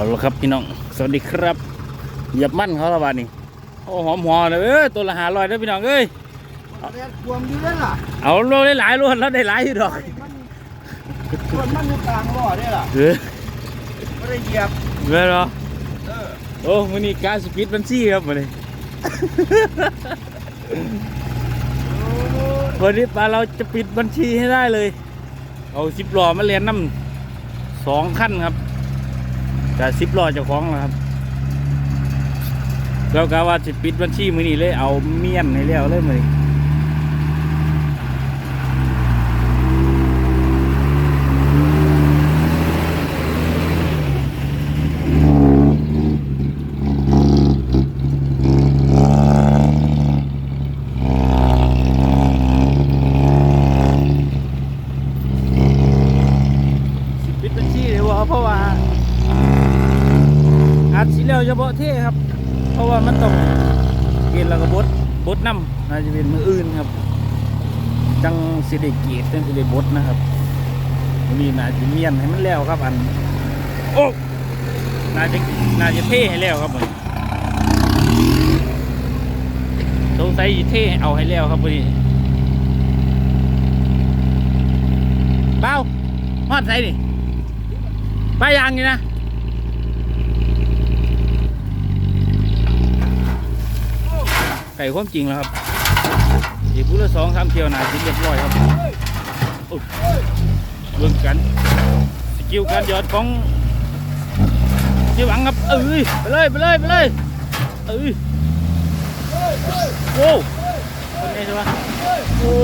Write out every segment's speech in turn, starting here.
เอาละครับพี่น้อง สวัสดีครับ เหยียบมั่นเขาละบาดนี้โอ้หอมหัวเลยเอ้ยตัวละหาลอยเด้อพี่น้องเอ้ยเรียกรวมดีแล้วล่ะเอาโลได้หลายรวนแล้วได้หลายอยู่ดอกมันส่วนมันอยู่กลางบ่อเนี่ยล่ะเออไม่ได้เหยียบเมื่อเหรอเออโอ้มันนี่การสปิดบัญชีครับวันนี้วันนี้ปลาเราจะปิดบัญชีให้ได้เลย เอาสิบล้อมาเรียนน้ำสองขั้นครับ แต่สิบล้อเจ้าของนะครับเรากะว่าจะปิดบัญชีมือนี่เลยเอาเมียนให้แล้วเลยมือนี้ สิปิดบัญชีเลยว่าเพราะว่าอาจสิแล้วเฉพาะเท่ครับ เพราะว่ามันต้องเกณฑ์แล้วก็บดบดน้ำน่าจะเป็นมืออื่นครับ จังสิได้เกียรติจังสิได้บดนะครับนนี้น่าจะเมียนให้มันแล้วครับอันโอ้น่าจะน่าจะเท่ให้แล้วครับผมสงสัยสิเท่เอาให้แล้วครับวันนี้เบ้ามอดใส่ดิป้ายางนี่นะ ไก่ความจริงแล้วครับอีกพูดละสองสามเที่ยวหนาสิเรียบร้อยครับเบิ่งกัน สกิลการยอดของเจีหวังครับ เอ้ยไปเลยไปเลยไปเลยเอ้ยโอ้เป็นไงใช่ปะโอ้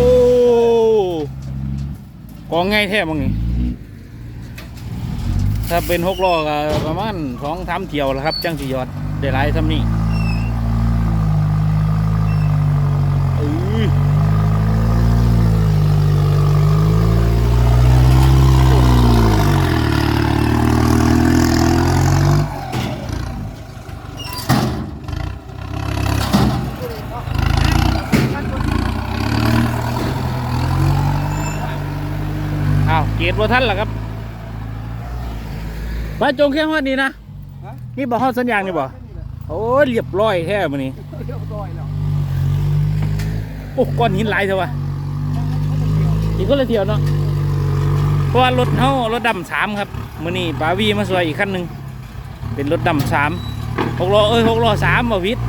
กองไงแท้มึงนี่ถ้าเป็นหกล้อก็ประมาณสองสามเที่ยวแล้วครับ จังสิยอดได้หลายทำนี่เอ้ยอ้าวเกียร ติว่าท่านเหรอครับมาจงแค่ฮอดนี้นะฮะนี่บอกฮอดสัญญาณนี่บ่โอ้ยเรียบร้อยแท้มันนี้เรียบร้อยแล้วโอ้ก้อนหินหลายเถอะวะอีกก็เลยเที่ยวเนาะเพราะว่ารถเฮารถดำสามครับมื้อนี้บาวีมาสวยอีกคันหนึ่งเป็นรถดำสามหกล้อเอ้ยหกล้อสามบ่วิทย์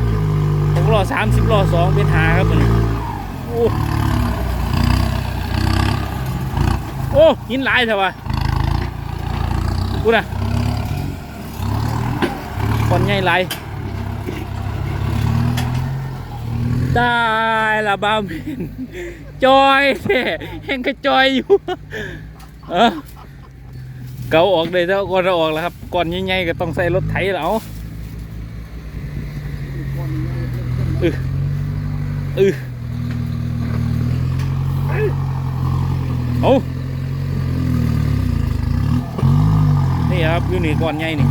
หกล้อสามสิบล้อสองเป็นหาครับมื้อนี้โอ้โอ้หินหลายเถอะวะกูนะก้อนใหญ่หลายได้ละบ้าเมนจอยแท้เห็นก็จอยอยู่เออเกาออกเลยแล้วก่อนเราออกแล้วครับ ก่อนใหญ่ๆก็ต้องใส่รถไถแล้วเออเออเอา ครับอยู่นี่ก่อนใหญ่นี่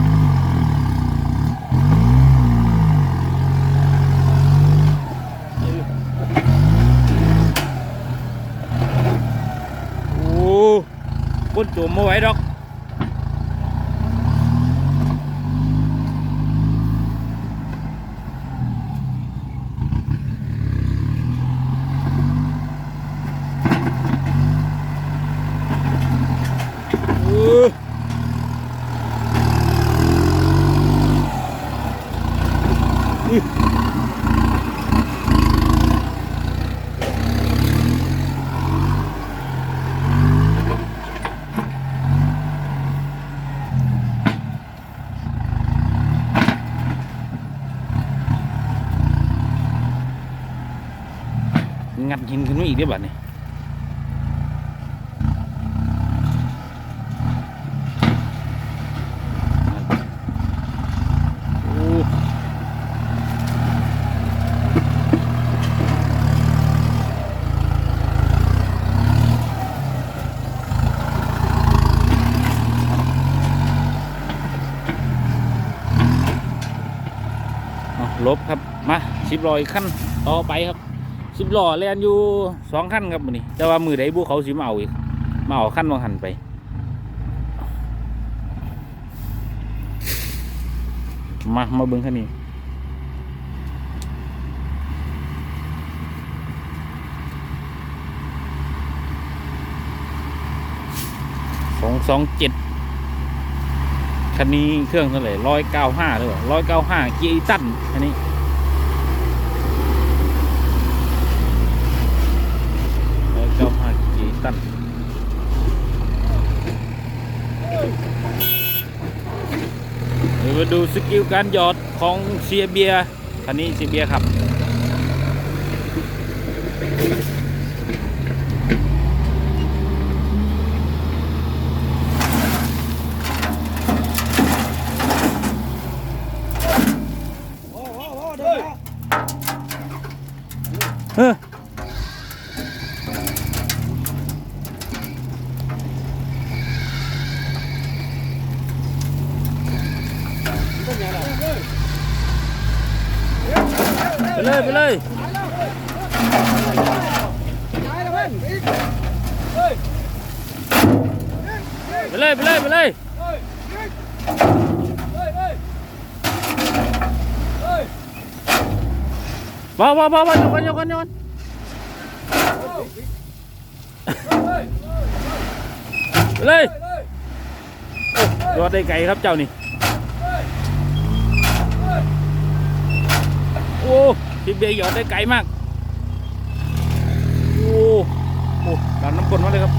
โอ้บนจุ่มมาไหว้ดอก งัดหินขึ้นมาอีกเดี๋ยวบัดนี้ลบครับ มาสิบลออีกขั้นต่อไปครับ สิบล้อแล่นอยู่สองขั้นครับมื้อนี้ แต่ว่ามือใดบุเขาสิมาเอาอีก มาเอาขั้นบางหันไป มา มาเบิ้งคันนี้สองสองเจ็ดคันนี้เครื่องเท่าไหร่ร้อยเก้าห้าหรือเปล่าร้อยเก้าห้าเกียร์ตันคันนี้ร้อยเก้าห้าเกียร์อีตันเดูสกิลการหยอดของเซียเบียคันนี้เซียเบียครับ โอ้โหโอ้เดี๋ยวนะ เออ เป็นยังไง ไป เลยไปเลยย้ายแล้วเว้ยไปเลยไปเลยไปเลยบ้าบ้าบ้าบ้าโยกันโยกันโยกันไปเลยโอ้ยอดได้ไก่ครับเจ้านี่โอ้ พี่เบียร์หยอดได้ไก่มาก โอ้โอ้ดันน้ำกลนมาเลยครับ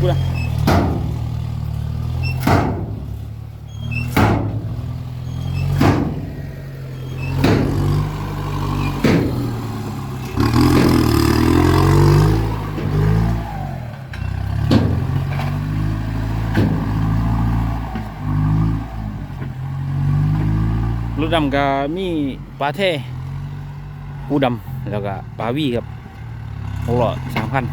กูนะรถดำก็มีปลาเท ปูดำแล้วก็ปลาวีครับหกล้อสามพัน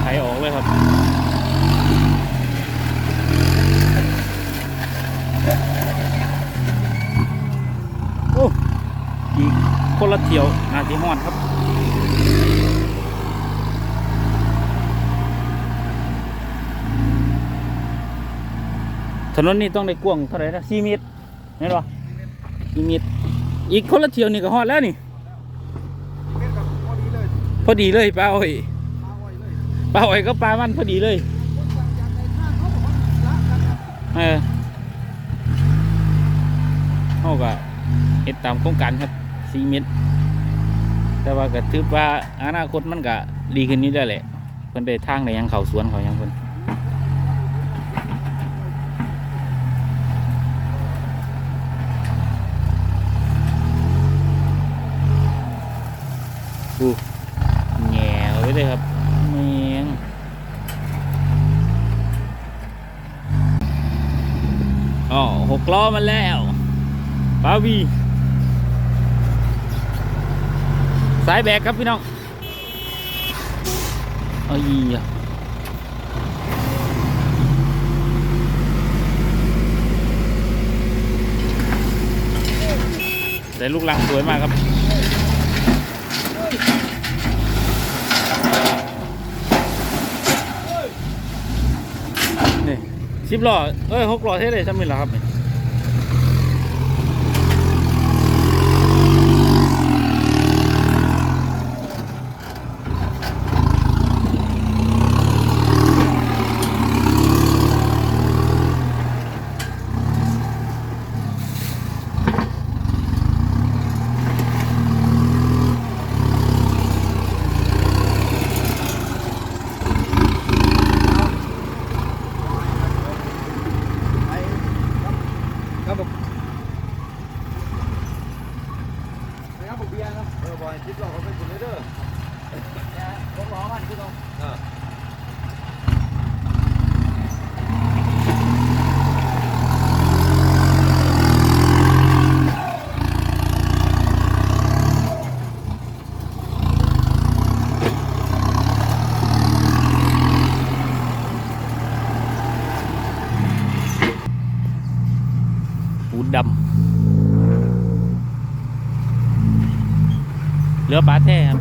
ไถออกเลยครับ โอ้อีกคนละ เที่ยวนาทีฮอดครับถนนนี้ต้องได้กว้างเท่าไหร่นะสี่เมตรเห็นปะสี่เมตรอีกคนละเที่ยวนี่ก็ฮอดแล้วนี่พอดีเลยพอดีเลยป้าอ้อยมาไวเลยป้าอ้อยก็ปลามันพอดีเลยเออเขาก็เฮ็ดตามโครงการครับสี่เมตร แต่ว่าก็ถือว่าอนาคตมันก็ดีขึ้นนี้ได้แหละเพิ่นได้ทางในยังเขาสวนเขายังเพิ่นอู้แง่ไว้เลยครับแมงอ๋อหกล้อมาแล้วปาวี สายแบกครับพี่น้องเอาอีอะแต่ลูกหลังสวยมากครับนี่สิบล้อเอ้ยหกล้อเท่เลยทำไมล่ะครับ เรือปลาแท้ครับ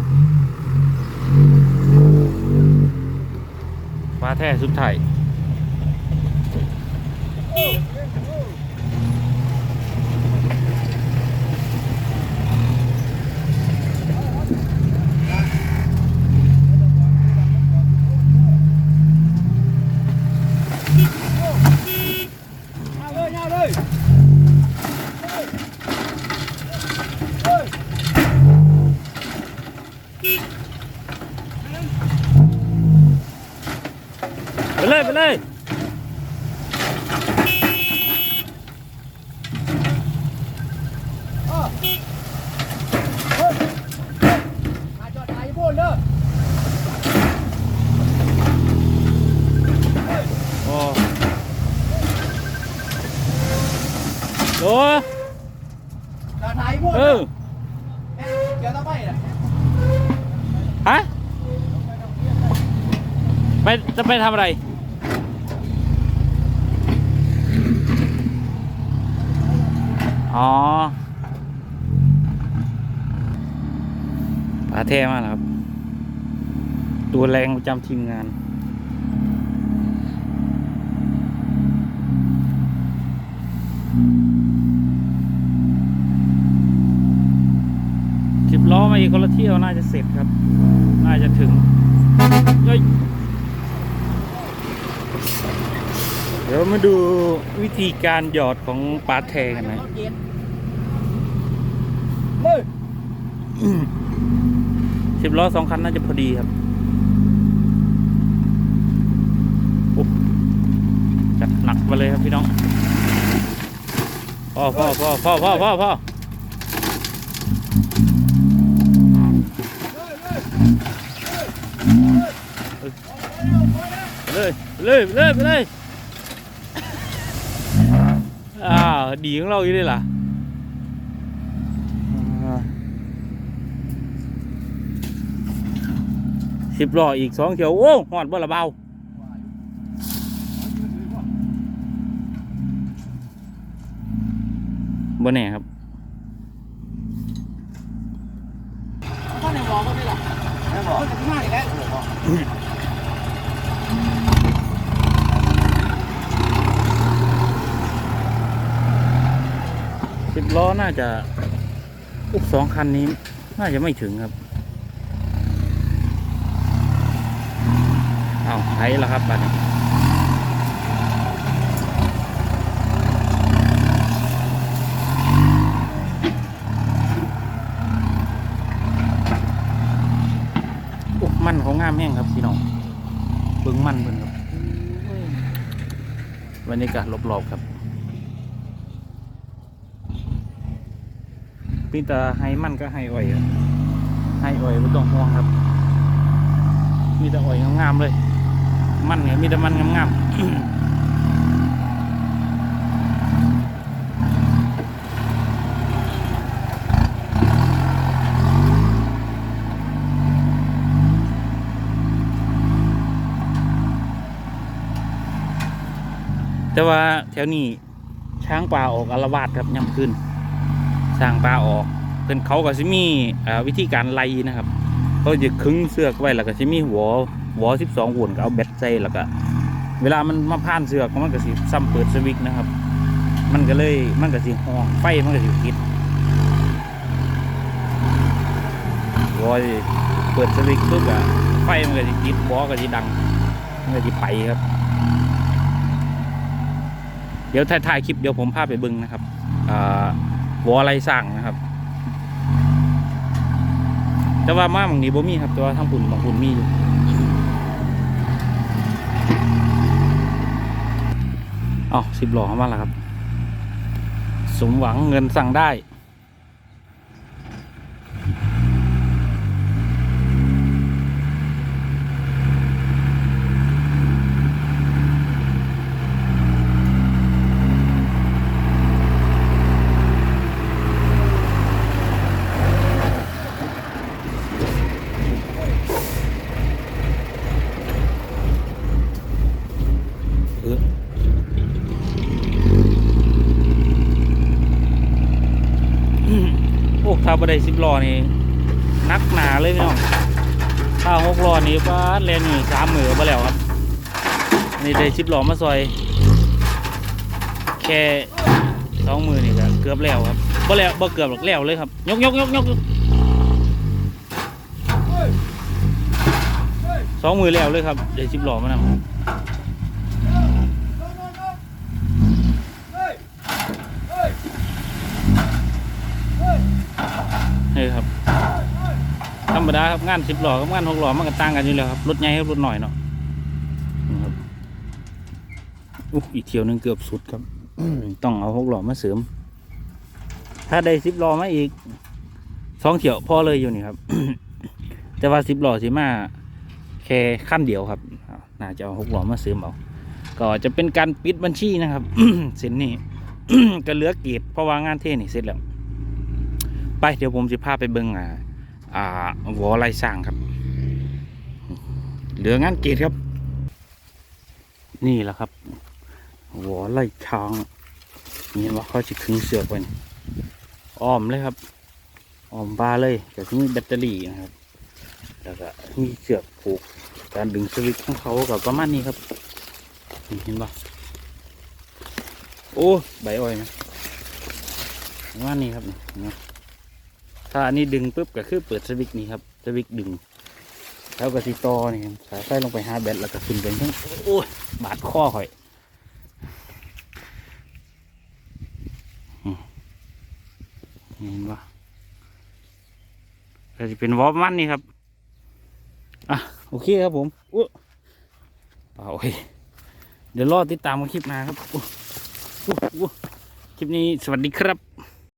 ปลาแท้สุดท้าย เอาเลยเอาเลย ไป เลยไปเลยมาจอดไอ้โบนเด้อโอ้โหจอดไอ้โบนเออเกี่ยวต่อไปน่ะฮะไปจะไปทำอะไร อ๋อปลาเท่มากครับ ตัวแรงประจำทีมงาน สิบล้อมาอีกคนละเที่ยวน่าจะเสร็จครับ น่าจะถึงเฮ้ย เดี๋ยวมาดูวิธีการหยอดของปลาแทกันนะเลยสิบล้อสองคันน่าจะพอดีครับโอ้จัดหนักไปเลยครับพี่น้องพ่อพ่อพ่อพ่อพ่อพ่อพ่อไปเลยไปเลยไปเลยไปเลย อ้าวดีของเราอยู่ด้วยล่ะสิบล้ออีกสองเขียวโอ้หอดบ่ละเบาบ่แน่ครับ ข้าในบอกก็ไม่หรอกไม่บอกจะมาอีกแล้ว สิบ ล้อน่าจะอุกสองคันนี้ น่าจะไม่ถึงครับ เอาไถแล้วครับบัดนี้โอ้มันเขางามแห้งครับพี่น้องเบิ้งมันเพิ่นครับบรรยากาศรอบๆครับ พี่แต่ให้มันก็ให้อ่อยให้อ่อยไม่ต้องห่วงครับ มีแต่อ่อยงามๆเลย มันเนี่ยมีแต่มันงามๆแต่ว่าแถวนี้ช้างป่าออกอารวาสครับย่ำขึ้น สร้างปลาออก เพิ่นเขาก็สิมมี่วิธีการไล่นะครับเขาจะขึงเสือกไว้แล้วก็สิมีหัวหัวสิบสองวนก็เอาแบตใส่แล้วก็เวลามันมาผ่านเสือกมันก็สิซ้ำเปิดสวิตช์นะครับ มันก็เลยมันก็สิห้องไฟมันก็สิติดหัวเปิดสวิตช์ปุ๊บอะไฟมันก็สิติดหัวก็สิดัง มันก็สิไปครับ เดี๋ยวถ่ายคลิปเดี๋ยวผมพาไปบึงนะครับอ่า วออะไรสั่งนะครับ แต่ว่ามาบางนี้บ่มีครับแต่ว่าทางปุ่นบางปุ่นมีอยู่อ๋อสิบหล่อเข้ามาแล้วครับ สมหวังเงินสั่งได้าบ่ได้สิบล้อนี่นักหนาเลยพี่น้องถ้าหกล้อนี่ป้าแลนอยู่สามมือมาแล้วครับนี่ได้ชิปล้อมาซอย แค่สองมือนี่ก็เกือบแล้วครับบ่แล้วบ่เกือบหรอกแล้วเลยครับ ยกยกยกยกสองมือแล้วเลยครับได้ชิปล้อมานำ นี่ครับ ธรรมดาครับงานสิบหล้อกับงานหกหล้อมันก็ต่างกันอยู่แล้วครับ รถใหญ่กับรถหน่อยเนาะครับอุ๊อีกเที่ยวหนึงเกือบสุดครับ ต้องเอาหกหล้อมาเสริม ถ้าได้สิบหล้อมาอีกสองเที่ยวพอเลยอยู่นี่ครับ แต่ว่าสิบหล้อสิมาแค่ขั้นเดียวครับ น่าจะเอาหกหล้อมาเสริมเอา ก็จะเป็นการปิดบัญชีนะครับ เส้นนี้ก็เหลือเกีเพราะว่างานเท่นี่เสร็จแล้ว ไปเดี๋ยวผมจะพาไปเบิ้งอ่าอ่าวอไล่สร้างครับ เหลืองานเกตครับ นี่แหละครับวอไล่ช้างนี่เห็นว่าเขาจะขึงเสือกไว้นี่อ้อมเลยครับอ้อมบาเลยแต่ที่มีแบตเตอรี่นะครับ แล้วก็มีเสือกผูกการดึงสวิตช์ของเขากับประมาณนี้ครับเห็นปะโอ้ ใบอ้อยนะประมาณนี้ครับนี่เห็นไหม ถ้าอันนี้ดึงปุ๊บก็คือเปิดสวิตช์นี่ครับสวิตช์ดึง แล้วก็สีตอนี่สายไฟลงไปหาแบตแล้วก็ขึ้นไปทั้งโอ้ยบาดข้อข่อยเห็นปะก็จะเป็นวอลมันนี่ครับอะโอเคครับผมอู้เอาโอเดี๋ยวรอติดตามคลิปหน้าครับคลิปนี้สวัสดีครับ